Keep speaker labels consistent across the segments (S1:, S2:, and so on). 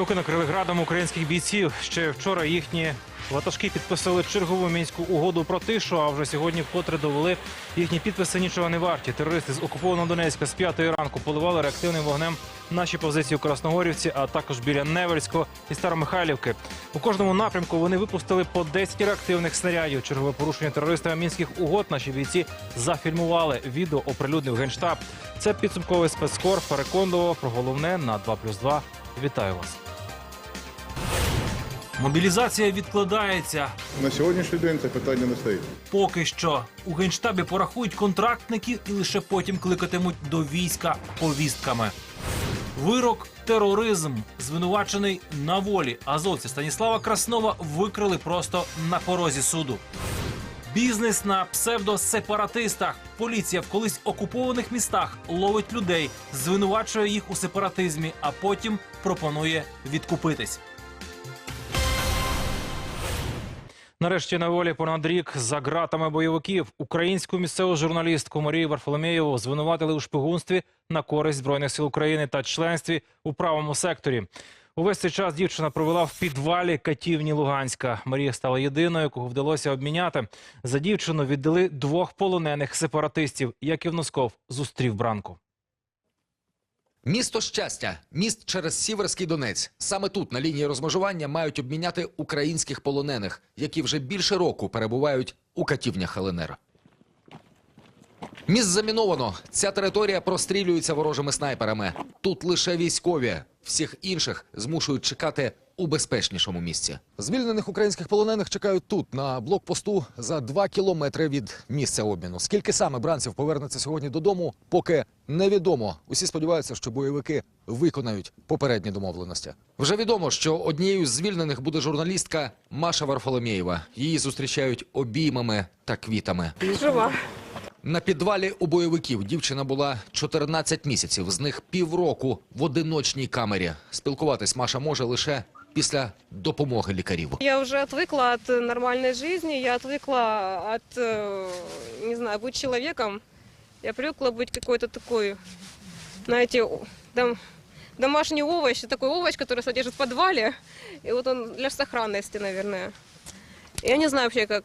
S1: Бойовики накрили градом українських бійців. Ще вчора їхні ватажки підписали чергову мінську угоду про тишу. А вже сьогодні вкотре довели їхні підписи нічого не варті. Терористи з окупованого Донецька з п'ятої ранку поливали реактивним вогнем наші позиції у Красногорівці, а також біля Невельського і Старомихайлівки. У кожному напрямку вони випустили по 10 реактивних снарядів. Чергове порушення терористами мінських угод наші бійці зафільмували. Відео оприлюднив генштаб. Це підсумковий спецкор. Переконував про головне на 2+,2. Вітаю вас. Мобілізація відкладається.
S2: На сьогоднішній день це питання не стоїть.
S1: Поки що у генштабі порахують контрактників і лише потім кликатимуть до війська повістками. Вирок тероризм звинувачений на волі. Азовця Станіслава Краснова викрили просто на порозі суду. Бізнес на псевдосепаратистах. Поліція в колись окупованих містах ловить людей, звинувачує їх у сепаратизмі, а потім пропонує відкупитись. Нарешті на волі понад рік за ґратами бойовиків українську місцеву журналістку Марію Варфоломєєву звинуватили у шпигунстві на користь збройних сил України та членстві у правому секторі. Увесь цей час дівчина провела в підвалі катівні Луганська. Марія стала єдиною, кого вдалося обміняти. За дівчину віддали двох полонених сепаратистів. Яків Носков зустрів бранку.
S3: Місто щастя, міст через Сіверський Донець. Саме тут, на лінії розмежування, мають обміняти українських полонених, які вже більше року перебувають у катівнях ЛНР. Міст заміновано. Ця територія прострілюється ворожими снайперами. Тут лише військові. Всіх інших змушують чекати у безпечнішому місці. Звільнених українських полонених чекають тут, на блокпосту, за два кілометри від місця обміну. Скільки саме бранців повернеться сьогодні додому, поки невідомо. Усі сподіваються, що бойовики виконають попередні домовленості. Вже відомо, що однією з звільнених буде журналістка Маша Варфоломєєва. Її зустрічають обіймами та квітами.
S4: Жива.
S3: На підвалі у бойовиків дівчина була 14 місяців, з них півроку в одиночній камері. Спілкуватись Маша може лише після допомоги лікарів.
S4: Я уже отвыкла от нормальной жизни, я отвыкла от, э, не знаю, быть человеком. Я привыкла быть какой-то такой, знаете, о- дом, домашний овощ, такой овощ, который содержит в подвале. И вот он для сохранности, наверное. Я не знаю вообще, как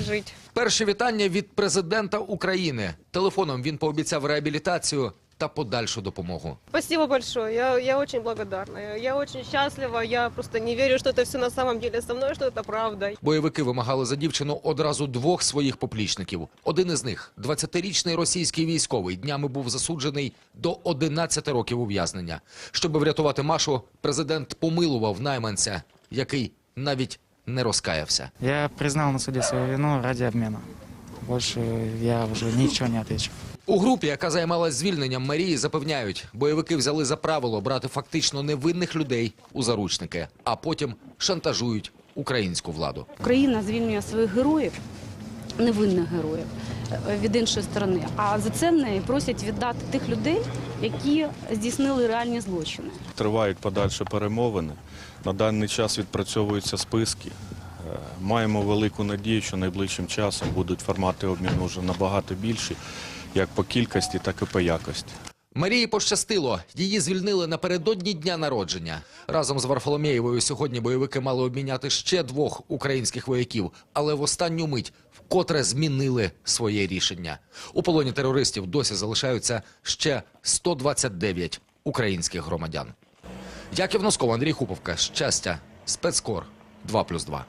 S4: жить.
S3: Перші вітання від президента України. Телефоном він пообіцяв реабілітацію та подальшу допомогу.
S4: Спасибо большое, я, я очень благодарна. Я, я очень счастлива, я просто не верю, что это все на самом деле со мной, что это правда.
S3: Бойовики вимагали за дівчину одразу двох своїх поплічників. Один із них, 20-річний російський військовий, днями був засуджений до 11 років ув'язнення. Щоб врятувати Машу, президент помилував найманця, який навіть не розкаявся.
S5: Я признал на суде свою вину ради обмена. Больше я уже ничего не отвечу.
S3: У групі, яка займалась звільненням Марії, запевняють, бойовики взяли за правило брати фактично невинних людей у заручники, а потім шантажують українську владу.
S6: Україна звільнює своїх героїв, невинних героїв е, від іншої сторони. А за це в неї просять віддати тих людей, які здійснили реальні злочини.
S7: Тривають подальші перемовини. На даний час відпрацьовуються списки. Е, Маємо велику надію, що найближчим часом будуть формати обміну вже набагато більші, як по кількості, так і по якості.
S3: Марії пощастило. Її звільнили напередодні дня народження. Разом з Варфоломєєвою сьогодні бойовики мали обміняти ще двох українських вояків, але в останню мить вкотре змінили своє рішення. У полоні терористів досі залишаються ще 129 українських громадян. Яків Носков, Андрій Хуповка. Щастя. Спецкор 2+,2.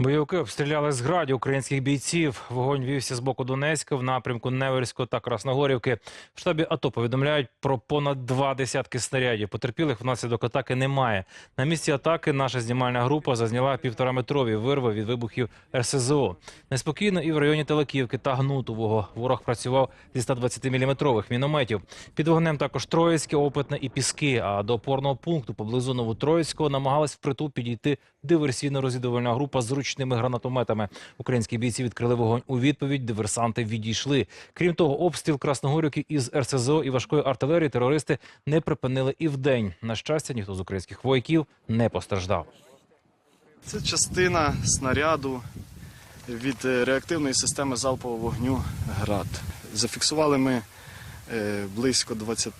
S1: Бойовики обстріляли з граді українських бійців. Вогонь вівся з боку Донецька в напрямку Неверського та Красногорівки. В штабі АТО повідомляють про понад два десятки снарядів. Потерпілих внаслідок атаки немає. На місці атаки наша знімальна група зазняла півтораметрові вирви від вибухів РСЗО. Неспокійно і в районі Телаківки та Гнутового. Ворог працював зі 120-мм мінометів. Під вогнем також Троїцьке, Опитне і Піски. А до опорного пункту поблизу Новотроїцького намагалась впритул підійти диверсійно-розвідувальна група з ручними гранатометами. Українські бійці відкрили вогонь у відповідь. Диверсанти відійшли. Крім того, обстріл Красногорівки із РСЗО і важкої артилерії терористи не припинили і вдень. На щастя, ніхто з українських вояків не постраждав.
S8: Це частина снаряду від е, реактивної системи залпового вогню ГРАД. Зафіксували ми е, близько 20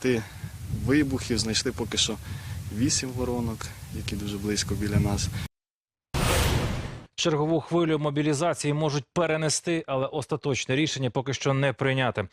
S8: вибухів. Знайшли поки що вісім воронок, які дуже близько біля нас.
S1: Чергову хвилю мобілізації можуть перенести, але остаточне рішення поки що не прийняти.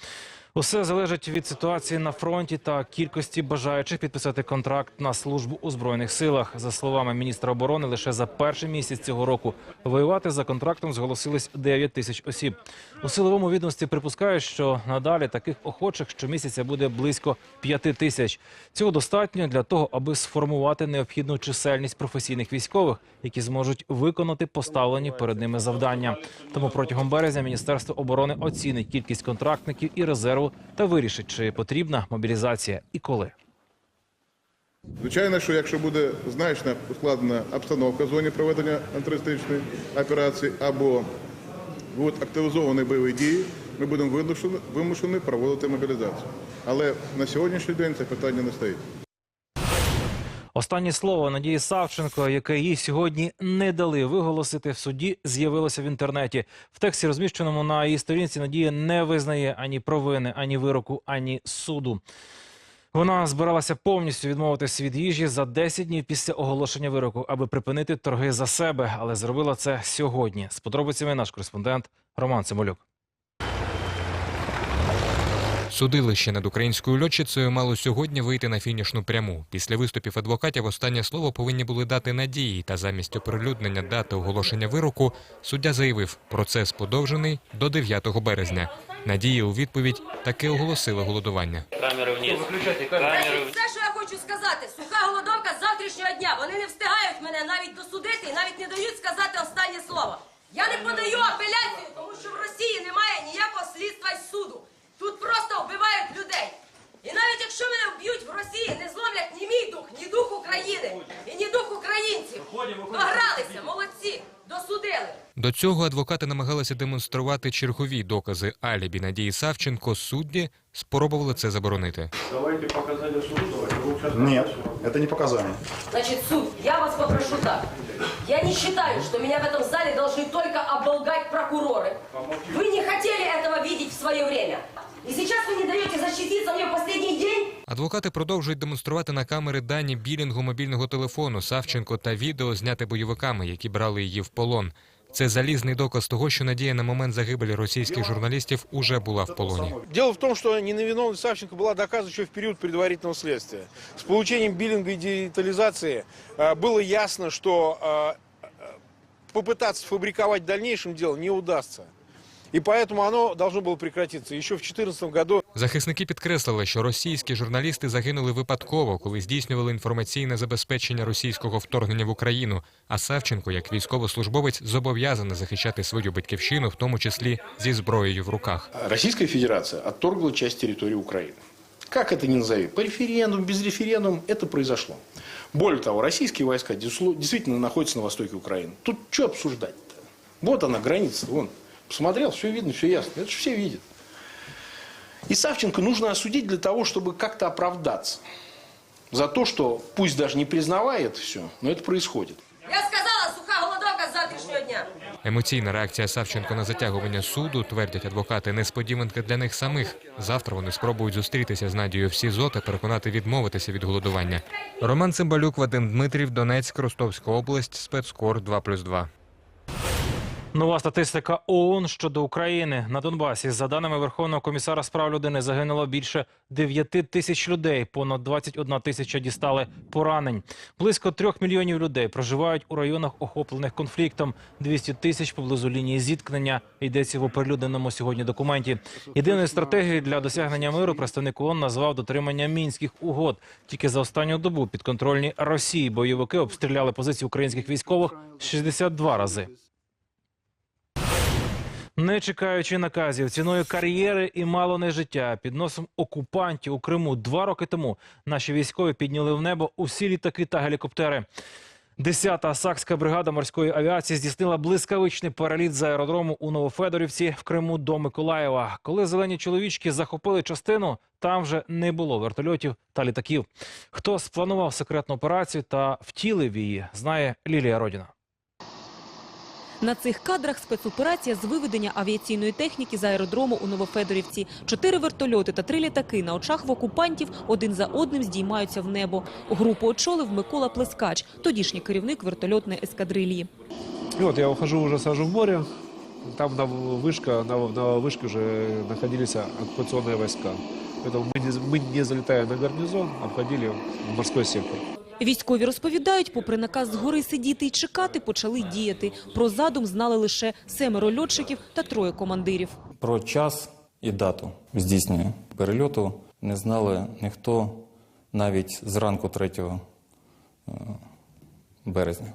S1: Усе залежить від ситуації на фронті та кількості бажаючих підписати контракт на службу у збройних силах. За словами міністра оборони, лише за перший місяць цього року воювати за контрактом зголосились 9 тисяч осіб. У силовому відомстві припускають, що надалі таких охочих щомісяця буде близько 5 тисяч. Цього достатньо для того, аби сформувати необхідну чисельність професійних військових, які зможуть виконати поставлені перед ними завдання. Тому протягом березня Міністерство оборони оцінить кількість контрактників і резерву та вирішить, чи потрібна мобілізація і коли.
S2: Звичайно, що якщо буде значно ускладнена обстановка в зоні проведення антитерористичної операції або будуть активізовані бойові дії, ми будемо вимушені проводити мобілізацію. Але на сьогоднішній день це питання не стоїть.
S1: Останнє слово Надії Савченко, яке їй сьогодні не дали виголосити в суді, з'явилося в інтернеті. В тексті, розміщеному на її сторінці, Надія не визнає ані провини, ані вироку, ані суду. Вона збиралася повністю відмовитись від їжі за 10 днів після оголошення вироку, аби припинити торги за себе, але зробила це сьогодні. З подробицями наш кореспондент Роман Цимолюк.
S9: Судилище над українською льотчицею мало сьогодні вийти на фінішну пряму. Після виступів адвокатів останнє слово повинні були дати надії, та замість оприлюднення дати оголошення вироку суддя заявив, процес подовжений до 9 березня. Надії у відповідь таки оголосили голодування.
S10: Це все, що я хочу сказати. Суха голодовка з завтрашнього дня. Вони не встигають мене навіть досудити і навіть не дають сказати останнє слово. Я не подаю апеляцію, тому що в Росії немає ніякого слідства й суду. Тут просто вбивають людей. І навіть якщо мене вб'ють в Росії, не зловлять ні мій дух, ні дух України, і ні дух українців. Догралися, молодці, досудили.
S9: До цього адвокати намагалися демонструвати чергові докази алібі Надії Савченко. Судді спробували це заборонити.
S11: Нет, это не показания.
S10: Значит, суд, я вас попрошу так. Я не считаю, что меня в этом зале должны только оболгать прокуроры. Вы не хотели этого видеть в свое время. И сейчас вы не даете защититься мне в последний день.
S9: Адвокати продовжують демонструвати на камери дані білінгу мобільного телефону Савченко та відео, зняте бойовиками, які брали її в полон. Це залізний доказ того, що Надія на момент загибелі російських журналістів уже була в полоні.
S11: Дело в том, что невиновность Савченко была доказана еще в период предварительного следствия. С получением биллинга и детализации э, было ясно, что э, э, попытаться сфабриковать в дальнейшем дело не удастся. И поэтому оно должно было прекратиться. Еще в 2014 году
S9: Захисники підкреслили, що російські журналісти загинули випадково, коли здійснювали інформаційне забезпечення російського вторгнення в Україну. А Савченко, як військовослужбовець, зобов'язаний захищати свою батьківщину, в тому числі зі зброєю в руках.
S11: Российская Федерация отторгла часть территории Украины. Как это ни назови, по референдуму, без референдума, это произошло. Более того, российские войска десу- действительно находятся на востоке Украины. Тут что обсуждать-то? Вот она, граница, вон. Посмотрел, все видно, все ясно. Это же все видят. И Савченко нужно осудить для того, чтобы как-то оправдаться. За то, что, пусть даже не признавая это все, но это происходит.
S10: Я сказала, суха голодовка з завтрашнього дня.
S9: Емоційна реакція Савченко на затягування суду, твердять адвокати, несподіванка для них самих. Завтра вони спробують зустрітися з Надією в СІЗО та переконати відмовитися від голодування. Роман Цимбалюк, Вадим Дмитрів, Донецьк, Ростовська область, спецкор 2+,2.
S1: Нова статистика ООН щодо України на Донбасі. За даними Верховного комісара з прав людини, загинуло більше 9 тисяч людей. Понад 21 тисяча дістали поранень. Близько трьох мільйонів людей проживають у районах, охоплених конфліктом. 200 тисяч поблизу лінії зіткнення. Йдеться в оприлюдненому сьогодні документі. Єдиною стратегією для досягнення миру представник ООН назвав дотримання мінських угод. Тільки за останню добу підконтрольні Росії бойовики обстріляли позиції українських військових 62 рази. Не чекаючи наказів, ціною кар'єри і мало не життя, під носом окупантів у Криму два роки тому наші військові підняли в небо усі літаки та гелікоптери. Десята Сакська бригада морської авіації здійснила блискавичний переліт з аеродрому у Новофедорівці в Криму до Миколаєва. Коли зелені чоловічки захопили частину, там вже не було вертольотів та літаків. Хто спланував секретну операцію та втілив її, знає Лілія Родіна.
S12: На цих кадрах спецоперація з виведення авіаційної техніки з аеродрому у Новофедорівці. Чотири вертольоти та три літаки на очах в окупантів один за одним здіймаються в небо. Групу очолив Микола Плескач, тодішній керівник вертольотної ескадрилії.
S13: И вот я ухожу, уже сажу в море. Там на вышка, на, на вышке уже находились оккупационные войска. Поэтому мы не, мы не залетая на гарнизон, обходили морской сектор.
S12: Військові розповідають, попри наказ згори сидіти і чекати, почали діяти. Про задум знали лише семеро льотчиків та троє командирів.
S14: Про час і дату здійснення перельоту не знали ніхто навіть зранку 3 е, березня.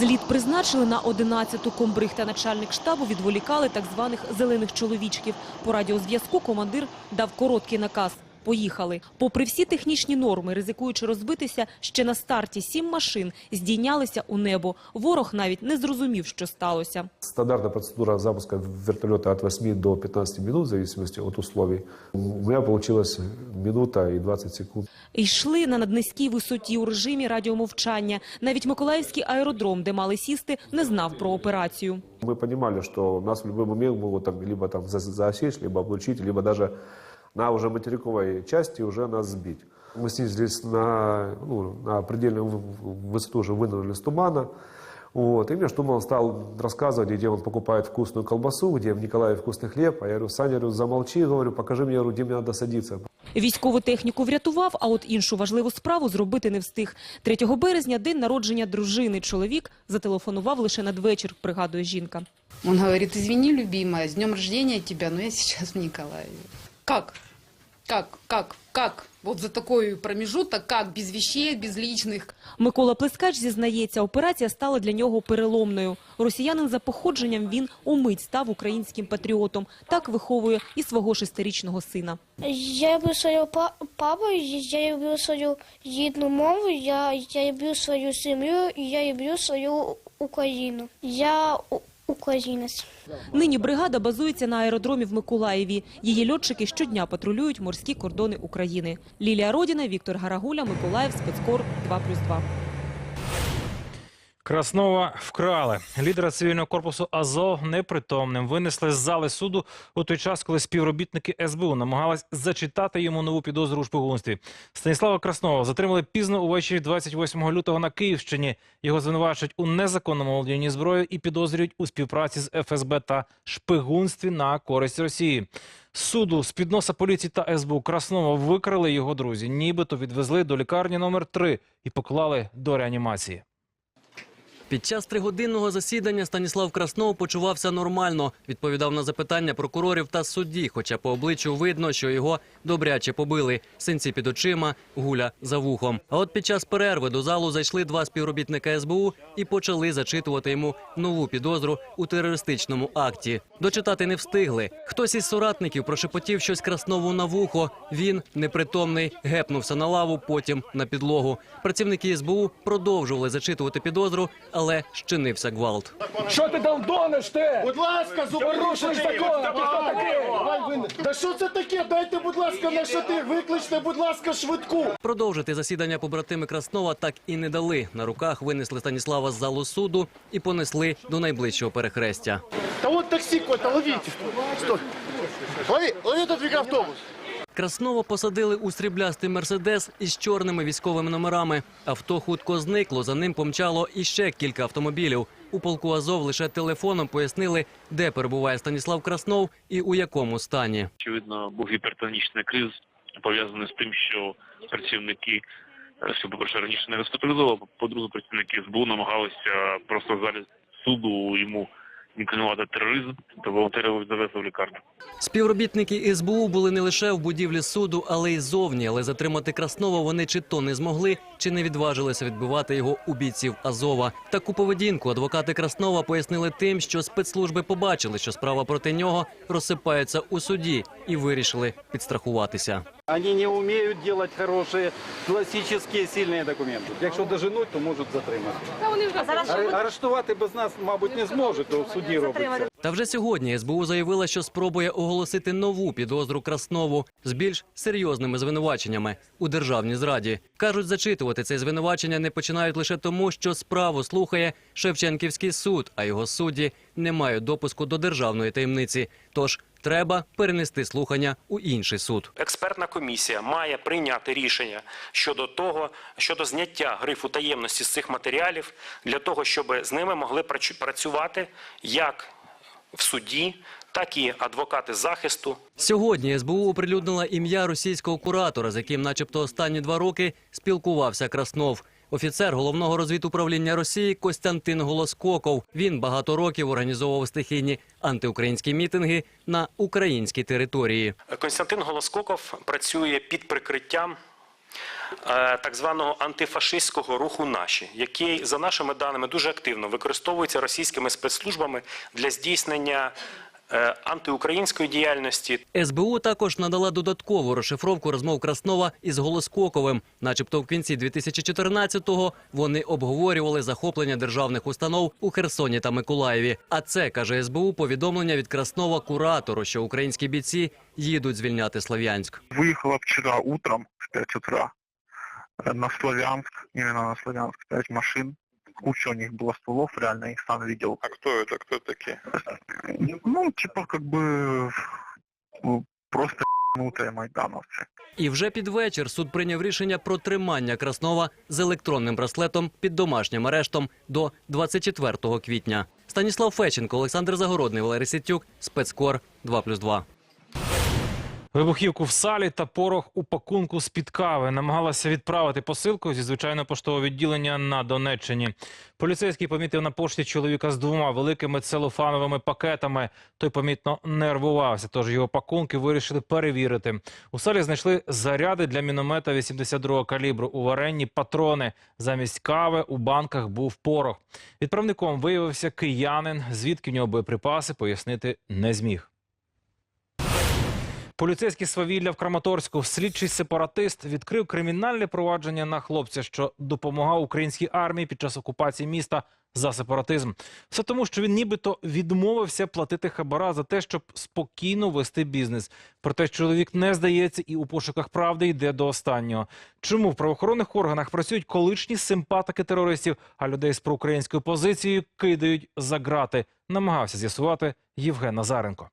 S12: Зліт призначили на 11-ту. Комбриг та начальник штабу відволікали так званих зелених чоловічків. По радіозв'язку командир дав короткий наказ. Поїхали. Попри всі технічні норми, ризикуючи розбитися, ще на старті сім машин здійнялися у небо. Ворог навіть не зрозумів, що сталося.
S13: Стандартная процедура запуска вертолета от 8 до 15 минут, в зависимости от условий. У меня получилось минута и 20 секунд.
S12: Йшли на наднизькій висоті у режимі радіомовчання. Навіть Миколаївський аеродром, де мали сісти, не знав про операцію.
S13: Мы понимали, что нас в любой момент могут там, либо там за- засечь, либо облучить, либо даже на уже материковой части уже нас сбить. Мы снизились на, ну, на предельную в- высоту, уже вынырнули с тумана. Вот. И мне штурман стал рассказывать, где он покупает вкусную колбасу, где в Николаеве вкусный хлеб. А я говорю, Саня, говорю, замолчи, говорю, покажи мне, говорю, где мне надо садиться.
S12: Військову техніку врятував, а от іншу важливу справу зробити не встиг. 3 березня – день народження дружини. Чоловік зателефонував лише надвечір, пригадує жінка.
S15: Он говорит, извини, любимая, с днем рождения тебя, но я сейчас в Николаеве. Как? Как? Как? Как? Вот за такой промежуток, как? Без вещей, без личных.
S12: Микола Плескач зізнається, операція стала для нього переломною. Росіянин за походженням він умить став українським патріотом. Так виховує і свого шестирічного сина.
S16: Я люблю свого па- папу, я люблю свою рідну мову, я, я люблю свою сім'ю, і я люблю свою Україну. Я у- українець.
S12: Нині бригада базується на аеродромі в Миколаєві. Її льотчики щодня патрулюють морські кордони України. Лілія Родіна, Віктор Гарагуля, Миколаїв, спецкор 2+,2.
S1: Краснова вкрали. Лідера цивільного корпусу Азов непритомним винесли з зали суду у той час, коли співробітники СБУ намагались зачитати йому нову підозру у шпигунстві. Станіслава Краснова затримали пізно увечері 28 лютого на Київщині. Його звинувачують у незаконному володінні зброєю і підозрюють у співпраці з ФСБ та шпигунстві на користь Росії. Суду з під поліції та СБУ Краснова викрили його друзі, нібито відвезли до лікарні номер 3 і поклали до реанімації.
S17: Під час тригодинного засідання Станіслав Краснов почувався нормально. Відповідав на запитання прокурорів та судді, хоча по обличчю видно, що його добряче побили. Синці під очима, гуля за вухом. А от під час перерви до залу зайшли два співробітника СБУ і почали зачитувати йому нову підозру у терористичному акті. Дочитати не встигли. Хтось із соратників прошепотів щось Краснову на вухо. Він, непритомний, гепнувся на лаву, потім на підлогу. Працівники СБУ продовжували зачитувати підозру, але щинився гвалт.
S18: Що ти долдониш ти? Будь ласка, порушуєш закон. Ти хто такий? Та що це таке? Дайте, будь ласка, на що ти? Викличте, будь ласка, швидку.
S17: Продовжити засідання побратими Краснова так і не дали. На руках винесли Станіслава з залу суду і понесли до найближчого перехрестя.
S18: Та от таксі какой-то, ловіть. Стой. Лови, лови этот мікроавтобус.
S17: Краснова посадили у сріблястий мерседес із чорними військовими номерами. Авто хутко зникло. За ним помчало іще кілька автомобілів. У полку Азов лише телефоном пояснили, де перебуває Станіслав Краснов і у якому стані.
S19: Очевидно, був гіпертонічний криз, пов'язаний з тим, що працівники, е, що, по-перше, раніше не госпіталізували, по-друге, працівники СБУ намагалися просто в суду йому інкримінувати тероризм, та волонтерів завезли в лікарню.
S17: Співробітники СБУ були не лише в будівлі суду, але й зовні. Але затримати Краснова вони чи то не змогли, чи не відважилися відбивати його у бійців Азова. Таку поведінку адвокати Краснова пояснили тим, що спецслужби побачили, що справа проти нього розсипається у суді, і вирішили підстрахуватися.
S20: Они не умеют делать хорошие, классические, сильные документи. Якщо доженуть, то можуть затримати. Аре- Арештувати без нас, мабуть, не зможуть, то в суді робиться.
S17: Та вже сьогодні СБУ заявила, що спробує оголосити нову підозру Краснову з більш серйозними звинуваченнями у державній зраді. Кажуть, зачитувати це звинувачення не починають лише тому, що справу слухає Шевченківський суд, а його судді не мають допуску до державної таємниці. Тож треба перенести слухання у інший суд.
S21: Експертна комісія має прийняти рішення щодо того, щодо зняття грифу таємності з цих матеріалів для того, щоб з ними могли працю- працювати як в суді, так і адвокати захисту,
S17: Сьогодні СБУ оприлюднила ім'я російського куратора, з яким, начебто, останні два роки спілкувався Краснов. Офіцер головного розвідуправління Росії Костянтин Голоскоков. Він багато років організовував стихійні антиукраїнські мітинги на українській території.
S21: Константин Голоскоков працює під прикриттям е, так званого антифашистського руху наші, який, за нашими даними, дуже активно використовується російськими спецслужбами для здійснення антиукраїнської діяльності,
S17: СБУ також надала додаткову розшифровку розмов Краснова із Голоскоковим. Начебто в кінці 2014-го вони обговорювали захоплення державних установ у Херсоні та Миколаєві. А це, каже СБУ, повідомлення від Краснова куратору, що українські бійці їдуть звільняти Слов'янськ.
S22: Выехала вчера утром в 5 утра э, на Славянск, именно на Славянск, 5 машин Куча у них было стволов, реально я их сам видел. А кто это, кто такие? Ну, типа как бы ну, просто ебанутые майдановцы.
S17: І вже під вечір суд прийняв рішення про тримання Краснова з електронним браслетом під домашнім арештом до 24 квітня. Станіслав Феченко, Олександр Загородний, Валерій Ситюк, спецкор 2+,2.
S1: Вибухівку в салі та порох у пакунку з-під кави намагалася відправити посилку зі звичайного поштового відділення на Донеччині. Поліцейський помітив на пошті чоловіка з двома великими целофановими пакетами. Той помітно нервувався, тож його пакунки вирішили перевірити. У салі знайшли заряди для міномета 82-го калібру. У варенні патрони. Замість кави у банках був порох. Відправником виявився киянин. Звідки в нього боєприпаси, пояснити не зміг. Поліцейські свавілля в Краматорську. Слідчий сепаратист відкрив кримінальне провадження на хлопця, що допомагав українській армії під час окупації міста за сепаратизм. Все тому, що він нібито відмовився платити хабара за те, щоб спокійно вести бізнес. Проте чоловік не здається і у пошуках правди йде до останнього. Чому в правоохоронних органах працюють колишні симпатики терористів, а людей з проукраїнською позицією кидають за грати? Намагався з'ясувати Євген Назаренко.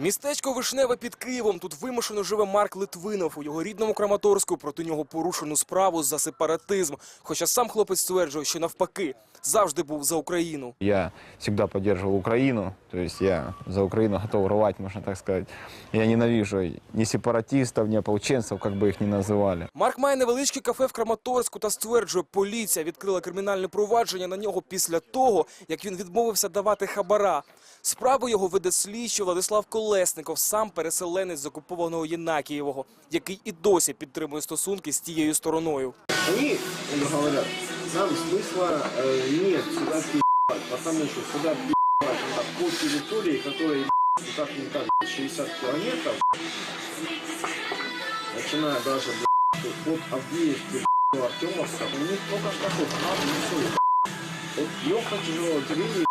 S23: Містечко Вишневе під Києвом. Тут вимушено живе Марк Литвинов. У його рідному Краматорську проти нього порушену справу за сепаратизм. Хоча сам хлопець стверджує, що навпаки завжди був за Україну.
S24: Я всегда поддерживал Украину, то есть я за Украину готов рвать, можно так сказать. Я ненавижу ни сепаратистов, ни ополченцев, как бы их ни называли.
S23: Марк має невеличке кафе в Краматорську та стверджує, поліція відкрила кримінальне провадження на нього після того, як він відмовився давати хабара. Справу його веде слідчий Владислав Колесников, сам переселенець з окупованого Єнакієвого, який і досі підтримує стосунки з тією стороною.
S25: Они говорят, нам смысла э, нет сюда пи***ать, потому что сюда пи***ать по территории, которая как-никак 60 километров, начиная даже блядь, от Авдеевки до Артемовска, у них что тут надо все. Вот ехать тяжело, отделение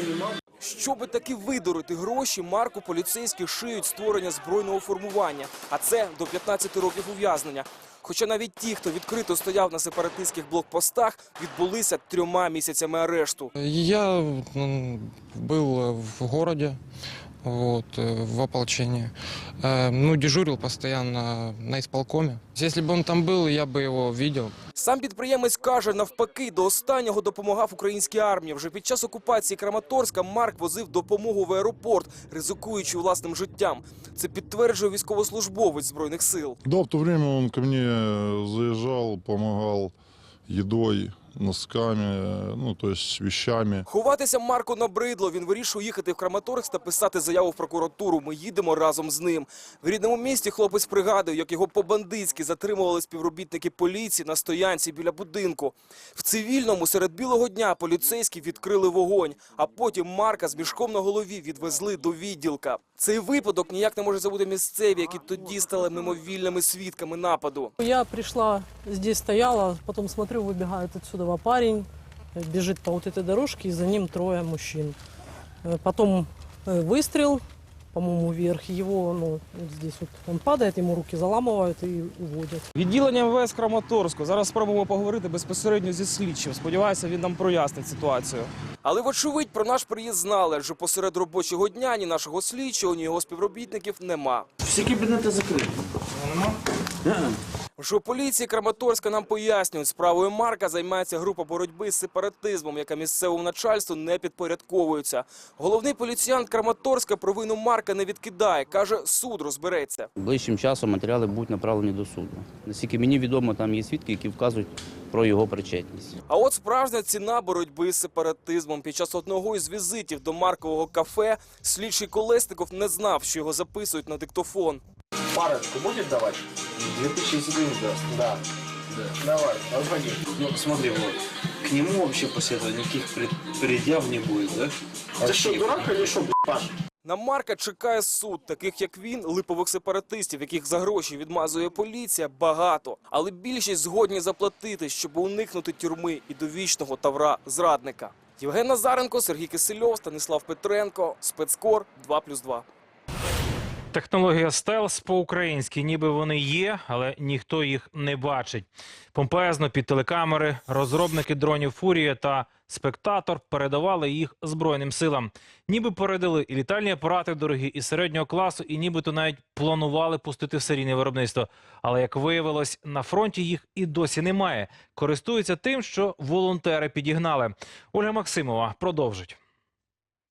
S25: нема.
S23: Щоби таки видурити гроші, Марку поліцейські шиють створення збройного формування, а це до 15 років ув'язнення. Хоча навіть ті, хто відкрито стояв на сепаратистських блокпостах, відбулися трьома місяцями арешту.
S26: Я був в городе, вот, э, в ополчении. Э, Ну, дежурил постоянно на исполкоме. Если бы он там был, я бы его видел.
S23: Сам підприємець каже, навпаки, до останнього допомагав українській армії. Вже під час окупації Краматорська Марк возив допомогу в аеропорт, ризикуючи власним життям. Це підтверджує військовослужбовець збройних сил.
S27: Да, в то время он ко мне заезжал, помогал едой,
S28: носками, ну, то есть вещами.
S23: Ховатися Марку набридло. Він вирішив їхати в Краматорськ та писати заяву в прокуратуру. Ми їдемо разом з ним. В рідному місті хлопець пригадує, як його по-бандитськи затримували співробітники поліції на стоянці біля будинку. В цивільному серед білого дня поліцейські відкрили вогонь, а потім Марка з мішком на голові відвезли до відділка. Цей випадок ніяк не може забути місцеві, які тоді стали мимовільними свідками нападу.
S29: Я пришла, здесь стояла, потом смотрю, выбегает отсюда парень, э, бежит по вот этой дорожке, и за ним трое мужчин. Э, Потом э, выстрел, по-моему, вверх, его, ну, вот здесь вот он падает, ему руки заламывают и уводят.
S23: Відділення МВС Краматорську. Зараз спробуємо поговорити безпосередньо зі слідчим. Сподіваюся, він нам прояснить ситуацію. Але вочевидь про наш приїзд знали, адже посеред робочого дня ні нашого слідчого, ні його співробітників нема.
S25: Всі кабінети закриті.
S23: Вже У поліції Краматорська нам пояснюють, справою Марка займається група боротьби з сепаратизмом, яка місцевому начальству не підпорядковується. Головний поліціянт Краматорська провину Марка не відкидає. Каже, суд розбереться.
S30: Ближчим часом матеріали будуть направлені до суду. Наскільки мені відомо, там є свідки, які вказують про його причетність.
S23: А от справжня ціна боротьби з сепаратизмом. Під час одного із візитів до Маркового кафе слідчий Колесников не знав, що його записують на диктофон.
S25: Парочку будет давать? 2000 гривен даст. Да. Давай, разводи. Ну, смотри, вот. К нему вообще после этого никаких пред- предъяв не будет, да? Ты что, дурак или что, блядь, Паш?
S23: На Марка чекає суд. Таких як він, липових сепаратистів, яких за гроші відмазує поліція, багато. Але більшість згодні заплатити, щоб уникнути тюрми і довічного тавра зрадника. Євген Назаренко, Сергій Кисельов, Станислав Петренко, Спецкор 2+,2.
S1: Технологія стелс по-українськи, ніби вони є, але ніхто їх не бачить. Помпезно під телекамери розробники дронів Фурія та спектатор передавали їх збройним силам. Ніби передали і літальні апарати дорогі, і середнього класу, і нібито навіть планували пустити в серійне виробництво. Але як виявилось, на фронті їх і досі немає. Користуються тим, що волонтери підігнали. Ольга Максимова продовжить.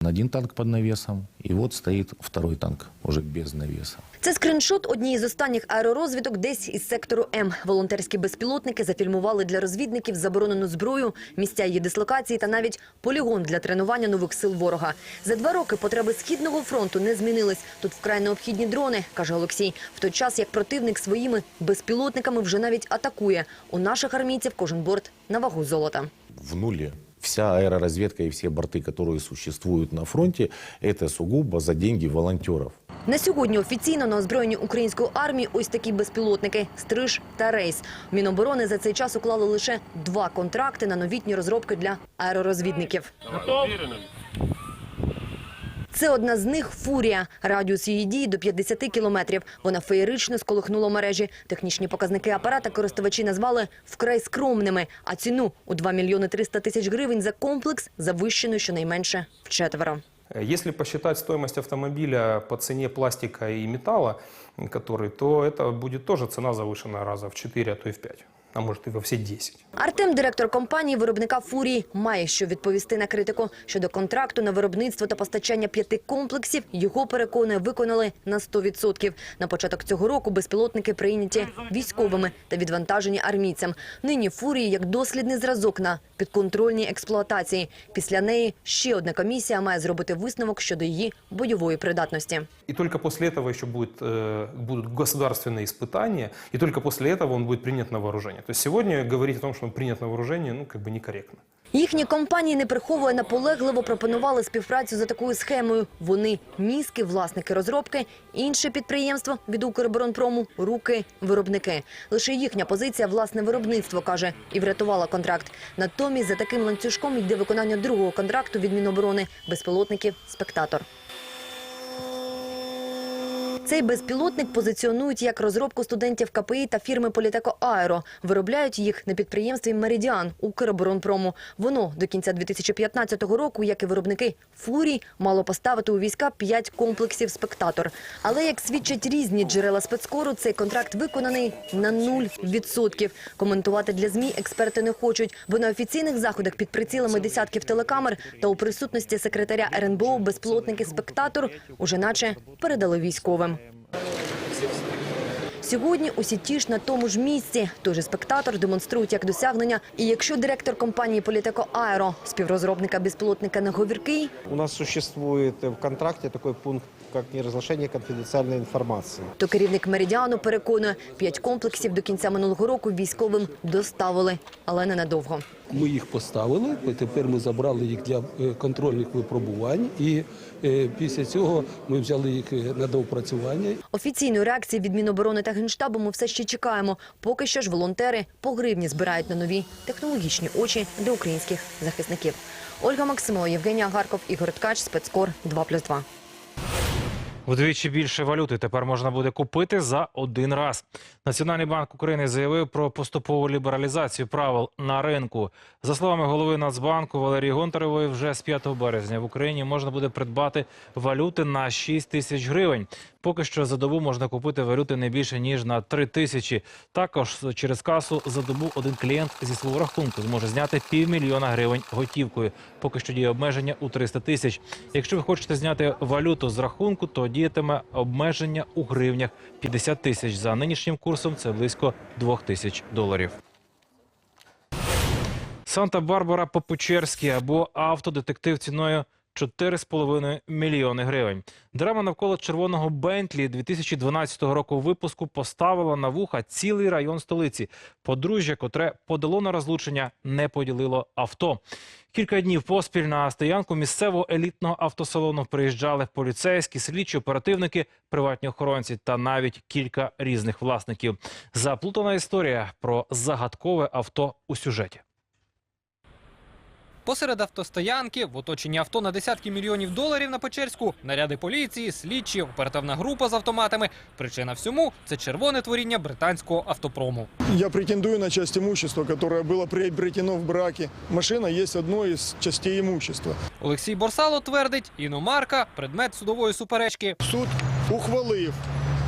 S31: Один танк под навесом, и вот стоит второй танк, уже без навеса.
S32: Це скриншот однієї з останніх аеророзвідок десь із сектору М. Волонтерські безпілотники зафільмували для розвідників заборонену зброю, місця її дислокації та навіть полігон для тренування нових сил ворога. За два роки потреби східного фронту не змінились. Тут вкрай необхідні дрони, каже Олексій. В той час як противник своїми безпілотниками вже навіть атакує. У наших армійців кожен борт на вагу золота.
S31: В нуле Вся аэроразведка и все борты, которые существуют на фронте, это сугубо за деньги волонтеров.
S32: На сьогодні офіційно на озброєнні української армії ось такі безпілотники «Стриж» та «Рейс». Міноборони за цей час уклали лише два контракти на новітні розробки для аеророзвідників. Це одна з них «Фурія». Радіус її дії до 50 кілометрів. Вона феєрично сколихнула мережі. Технічні показники апарата користувачі назвали вкрай скромними, а ціну у 2 мільйони 300 тисяч гривень за комплекс завищено щонайменше вчетверо.
S33: Если посчитать стоимость автомобиля по цене пластика и металла, который, то это будет тоже цена завышенная раза в 4, а то и в 5, а может и во все 10.
S32: Артем, директор компанії виробника «Фурії», має що відповісти на критику. Щодо контракту на виробництво та постачання п'яти комплексів, його, переконує, виконали на 100%. На початок цього року безпілотники прийняті військовими та відвантажені армійцям. Нині «Фурії» як дослідний зразок на підконтрольній експлуатації. Після неї ще одна комісія має зробити висновок щодо її бойової придатності.
S33: И только после этого еще будет, э, будут государственные испытания, и только после этого он будет принят на вооружение. То есть сегодня говорить о том, что он принят на вооружение, ну, как бы некорректно.
S32: Їхні компанії не приховує наполегливо пропонували співпрацю за такою схемою. Вони мізки, власники розробки, інше підприємство від Укроборонпрому, руки, виробники. Лише їхня позиція власне виробництво каже і врятувала контракт. Натомість за таким ланцюжком йде виконання другого контракту від Міноборони безпілотників Спектатор. Цей безпілотник позиціонують як розробку студентів КПІ та фірми Політеко Аеро. Виробляють їх на підприємстві Меридіан Укроборонпрому. Воно до кінця 2015 року, як і виробники Фурій, мало поставити у війська п'ять комплексів Спектатор. Але як свідчать різні джерела спецкору, цей контракт виконаний на 0%. Коментувати для змі експерти не хочуть, бо на офіційних заходах під прицілами десятків телекамер та у присутності секретаря РНБО безпілотники Спектатор уже наче передали військовим. Сьогодні усі ті ж на тому ж місці. Той же спектатор демонструють як досягнення. І якщо директор компанії Політеко Аеро, співрозробника безпілотника не говіркий,
S34: У нас существует в контракте такой пункт, как неразглашение конфиденциальной информации.
S32: то керівник Меридіану переконує, п'ять комплексів до кінця минулого року військовим доставили, але ненадовго.
S35: Ми їх поставили, тепер ми забрали їх для е, контрольних випробувань, і після цього ми взяли їх е, на доопрацювання.
S32: Офіційної реакції від Міноборони та Генштабу ми все ще чекаємо. Поки що ж волонтери по гривні збирають на нові технологічні очі для українських захисників. Ольга Максимова, Євгенія Гарков, Ігор Ткач, спецкор 2+,2.
S1: Вдвічі більше валюти тепер можна буде купити за один раз. Національний банк України заявив про поступову лібералізацію правил на ринку. За словами голови Нацбанку Валерії Гонтаревої, вже з 5 березня в Україні можна буде придбати валюти на 6 тисяч гривень. Поки що за добу можна купити валюти не більше ніж на 3 тисячі. Також через касу за добу один клієнт зі свого рахунку зможе зняти півмільйона гривень готівкою. Поки що діє обмеження у 300 тисяч. Якщо ви хочете зняти валюту з рахунку, то діятиме обмеження у гривнях 50 тисяч. За нинішнім курсом це близько 2 тисяч доларів. Санта-Барбара Попучерський або автодетектив ціною 4,5 мільйони гривень. Драма навколо червоного Бентлі 2012 року випуску поставила на вуха цілий район столиці. Подружжя, котре подало на розлучення, не поділило авто. Кілька днів поспіль на стоянку місцевого елітного автосалону приїжджали поліцейські, слідчі, оперативники, приватні охоронці та навіть кілька різних власників. Заплутана історія про загадкове авто у сюжеті.
S36: Посеред автостоянки, в оточенні авто на десятки мільйонів доларів на Печерську, наряди поліції, слідчі, оперативна група з автоматами. Причина всьому це червоне творіння британського автопрому.
S18: Я претендую на часть имущества, которое было приобретено в браке. Машина есть одной из частей имущества.
S36: Олексій Борсало твердить, іномарка предмет судової суперечки.
S18: Суд ухвалив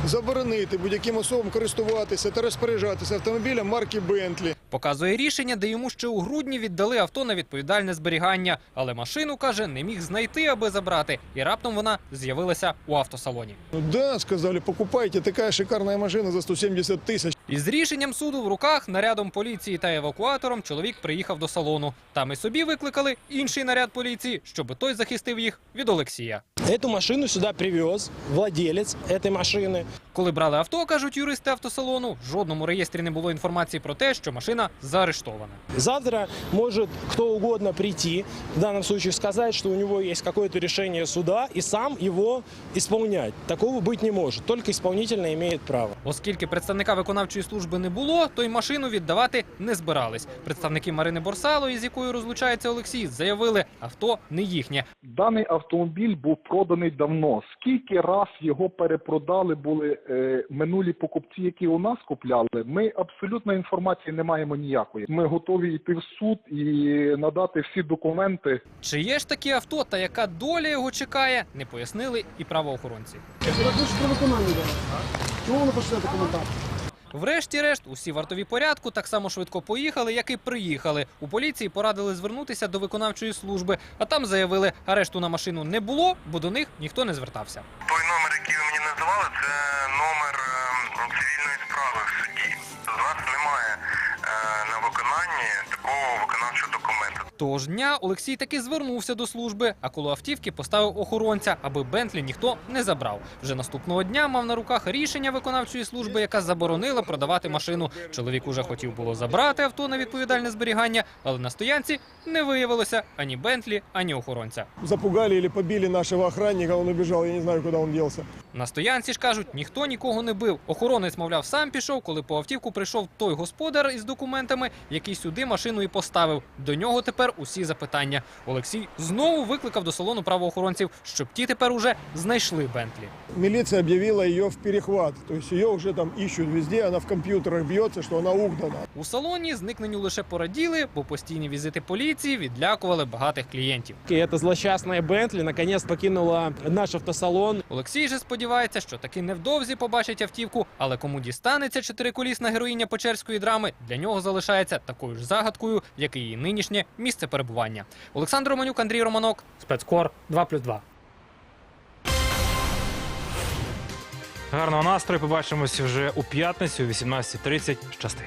S18: заборонити будь-яким особам користуватися та розпоряджатися автомобілем марки Бентлі.
S36: Показує рішення, де йому ще у грудні віддали авто на відповідальне зберігання. Але машину, каже, не міг знайти, аби забрати. І раптом вона з'явилася у автосалоні.
S18: Ну да, сказали, покупайте, така шикарна машина за 170 тисяч.
S36: Із рішенням суду в руках, нарядом поліції та евакуатором чоловік приїхав до салону. Там і собі викликали інший наряд поліції, щоб той захистив їх від Олексія.
S37: Эту машину сюда привез владелец этой машины.
S36: Коли брали авто, кажуть юристи автосалону, в жодному реєстрі не було інформації про те, що машина заарештована.
S37: Завтра может кто угодно прийти, в данном случае сказать, что у него есть какое-то решение суда и сам его исполнять. Такого быть не может. Только исполнительно имеет право.
S36: Оскільки представника виконавчої служби не було, то й машину віддавати не збирались. Представники Марини Борсало, із якою розлучається Олексій, заявили, авто не їхнє.
S38: Даний автомобіль був проданий давно. Скільки раз його перепродали були е, минулі покупці, які у нас купляли, ми абсолютно інформації не маємо ніякої. Ми готові йти в суд і надати всі документи.
S36: Чи є ж такі авто та яка доля його чекає, не пояснили і правоохоронці.
S18: Чому воно почне документати?
S36: Врешті-решт, усі вартові порядку так само швидко поїхали, як і приїхали. У поліції порадили звернутися до виконавчої служби, а там заявили, арешту на машину не було, бо до них ніхто не звертався.
S22: Той номер, який ви мені називали, це номер е, цивільної справи в суді. У нас немає е, на виконанні такого виконавчого документу.
S36: Того ж дня Олексій таки звернувся до служби, а коло автівки поставив охоронця, аби Бентлі ніхто не забрав. Вже наступного дня мав на руках рішення виконавчої служби, яка заборонила продавати машину. Чоловік уже хотів було забрати авто на відповідальне зберігання, але на стоянці не виявилося ані Бентлі, ані охоронця.
S18: Запугали или побили нашего охранника, он убежал, я не знаю, куда он делся.
S36: На стоянці ж кажуть, ніхто нікого не бив. Охоронець, мовляв, сам пішов, коли по автівку прийшов той господар із документами, який сюди машину і поставив. До нього тепер усі запитання. Олексій знову викликав до салону правоохоронців, щоб ті тепер уже знайшли Бентлі.
S18: Милиция объявила ее в перехват. То есть ее уже там ищут везде, она в компьютерах бьется, что она угнана.
S36: У салоні зникненню лише пораділи, бо постійні візити поліції відлякували багатих клієнтів.
S37: И эта злосчастная Бентли наконец покинула наш автосалон.
S36: Олексій же сподівається, що таки невдовзі побачить автівку, але кому дістанеться чотириколісна героїня Печерської драми, для нього залишається такою ж загадкою, як і її нинішнє місце перебування. Олександр Романюк, Андрій Романок, спецкор 2+,2.
S1: Гарного настрою. Побачимось вже у п'ятницю, о 18.30. Щасти.